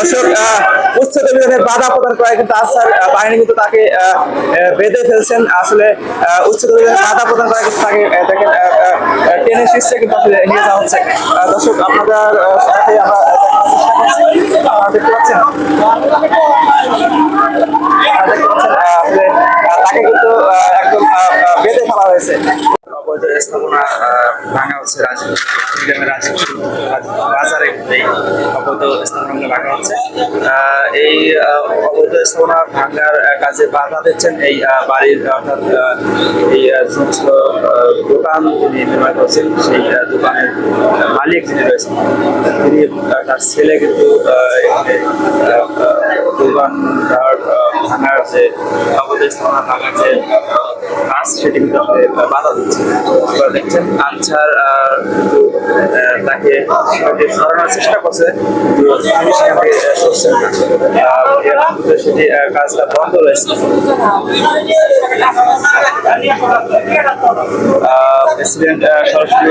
দর্শক বাধা প্রদান করায় কিন্তু বাহিনী কিন্তু তাকে বেঁধে ফেলছেন। আসলে উচ্ছেদ অভিযানে কিন্তু তাকে দেখেন আসলে তাকে কিন্তু একদম বেঁধে ফেলা হয়েছে। অবৈধ স্থাপনা ভাঙা হচ্ছে রাজীব গ্রামের রাজীব রাজীব বাজারে এই অবৈধ স্থাপনাগুলো ভাঙা হচ্ছে। এই অবৈধ স্থাপনা ভাঙার কাজে বাধা দিচ্ছেন এই বাড়ির, অর্থাৎ এই সমস্ত দোকান তিনি নির্মাণ করছেন, সেই দোকানের মালিক যিনি রয়েছেন, তিনি তার ছেলে কিন্তু এখানে দোকান ভাঙার যে অবৈধ স্থাপনা ভাঙার যে কাজ সেটি কিন্তু আসলে বাধা দিচ্ছে আপনারা দেখছেন, আনসার তাকে সেটাকে চেষ্টা করছে। কিন্তু তিনি সেখান থেকে সরছেন না সেটি কাজটা বন্ধ রয়েছে। প্রেসিডেন্ট সরাসরি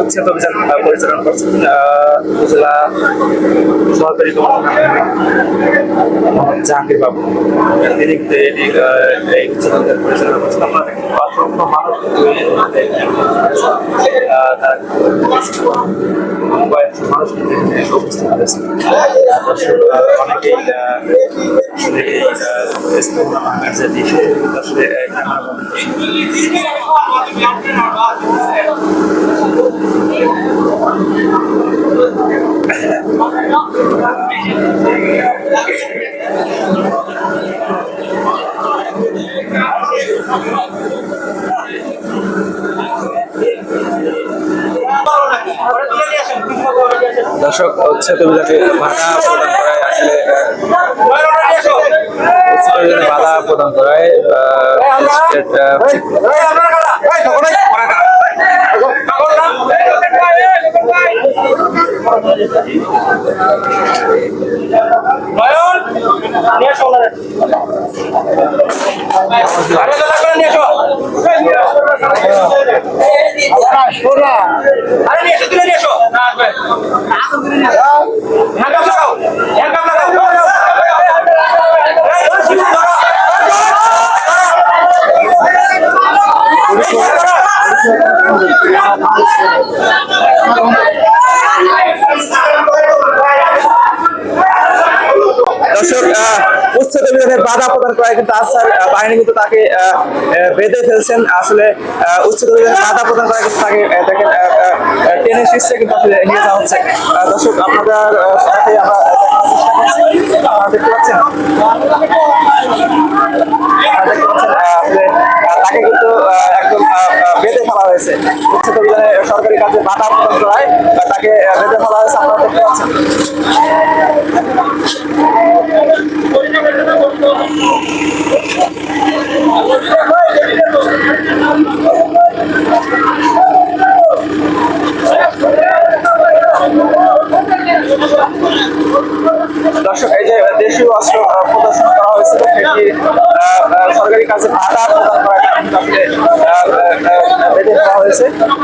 উচ্ছেদ অভিযান পরিচালনা করছেন উপজেলা মোহাম্মদ জাহাঙ্গীর বাবু। তিনি এই উচ্ছেদ পরিচালনা করছেন। মানুষ তারা কয়েকশো মানুষ কিন্তু এখানে উপস্থিত হয়েছে দর্শক, আহ, অনেকেই আসলে এই আহ, দর্শক উচ্ছেদ অভিযানে বাধা প্রদান করায় আসলে বাধা প্রদান করায় দর্শক বাধা প্রদান করায় কিন্তু বাহিনী কিন্তু তাকে বেঁধে ফেলছেন। আসলে উচ্ছেদ অভিযানে বাধা প্রদান করায় কিন্তু কিন্তু হয়েছে। উচ্ছেদ অভিযানে সরকারি কাজে বাধা প্রদান করায় তাকে বেঁধে ফেলা হয়েছে আপনারা দেখতে পাচ্ছেন দর্শক, এই যে দেশীয় অস্ত্র প্রদর্শন করা হয়েছিল সেটি সরকারি কাজে বাধা প্রদান করার গেছে